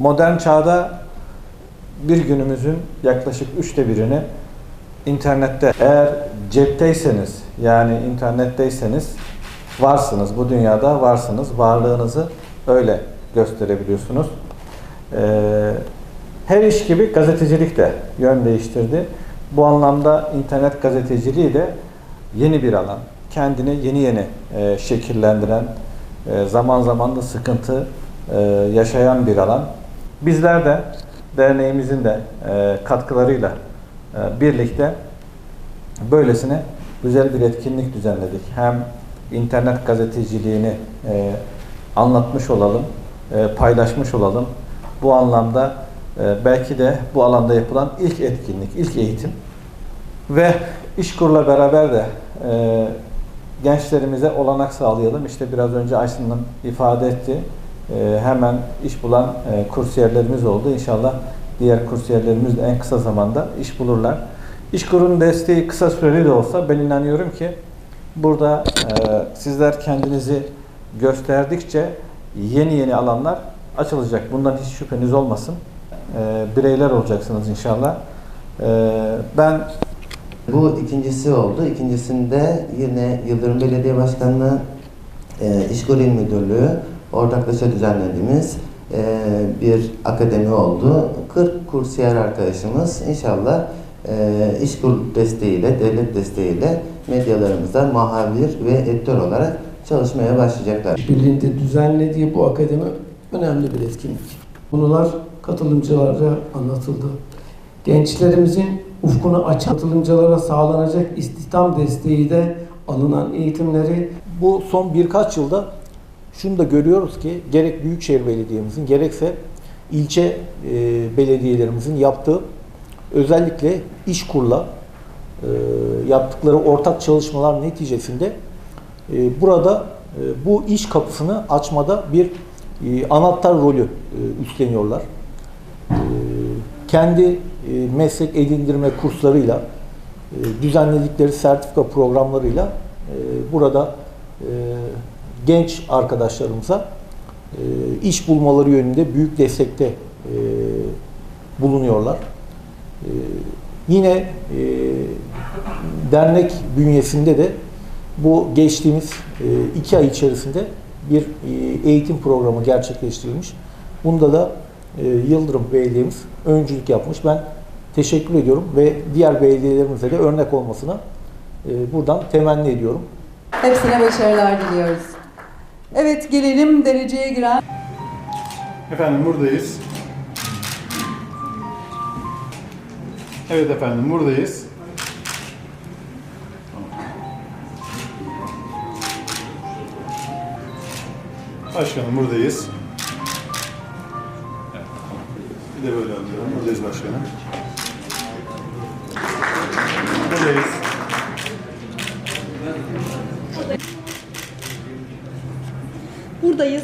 modern çağda bir günümüzün yaklaşık üçte birini internette eğer cepteyseniz yani internetteyseniz varsınız bu dünyada varsınız varlığınızı öyle gösterebiliyorsunuz. Ee, her iş gibi gazetecilik de yön değiştirdi. Bu anlamda internet gazeteciliği de yeni bir alan. Kendini yeni yeni e, şekillendiren, e, zaman zaman da sıkıntı e, yaşayan bir alan. Bizler de derneğimizin de e, katkılarıyla e, birlikte böylesine güzel bir etkinlik düzenledik. Hem internet gazeteciliğini e, anlatmış olalım, paylaşmış olalım. Bu anlamda belki de bu alanda yapılan ilk etkinlik, ilk eğitim ve İşkur'la beraber de gençlerimize olanak sağlayalım. İşte biraz önce Ayşın'ın ifade etti. E, hemen iş bulan e, kursiyerlerimiz oldu. İnşallah diğer kursiyerlerimiz de en kısa zamanda iş bulurlar. İşkur'un desteği kısa süreli de olsa ben inanıyorum ki burada e, sizler kendinizi gösterdikçe yeni yeni alanlar açılacak. Bundan hiç şüpheniz olmasın. E, bireyler olacaksınız inşallah. Ben Bu ikincisi oldu. İkincisinde yine Yıldırım Belediye Başkanlığı İl Müdürlüğü ortaklaşa düzenlediğimiz e, bir akademi oldu. 40 kursiyer arkadaşımız inşallah e, İşkur desteğiyle, devlet desteğiyle medyalarımızda muhabir ve editör olarak çalışmaya başlayacaklar. Birliği'nde düzenlediği bu akademi önemli bir etkinlik. Konular katılımcılara anlatıldı. Gençlerimizin ufkunu açan katılımcılara sağlanacak istihdam desteği de alınan eğitimleri Bu son birkaç yılda şunu da görüyoruz ki gerek Büyükşehir Belediye'mizin gerekse ilçe e, belediyelerimizin yaptığı özellikle İşkur'la e, yaptıkları ortak çalışmalar neticesinde e, burada e, bu iş kapısını açmada bir e, anahtar rolü e, üstleniyorlar. E, kendi e, meslek edindirme kurslarıyla, e, düzenledikleri sertifika programlarıyla e, burada e, genç arkadaşlarımıza e, iş bulmaları yönünde büyük destekte e, bulunuyorlar. E, Yine e, dernek bünyesinde de bu geçtiğimiz e, iki ay içerisinde bir e, eğitim programı gerçekleştirilmiş. Bunda da e, Yıldırım Belediye'miz öncülük yapmış. Ben teşekkür ediyorum ve diğer belediyelerimize de örnek olmasına e, buradan temenni ediyorum. Hepsine başarılar diliyoruz. Evet gelelim dereceye giren Efendim buradayız. Evet efendim buradayız. Başkanım buradayız. Bir de böyle alıyorum. Buradayız başkanım. Buradayız. Buradayız.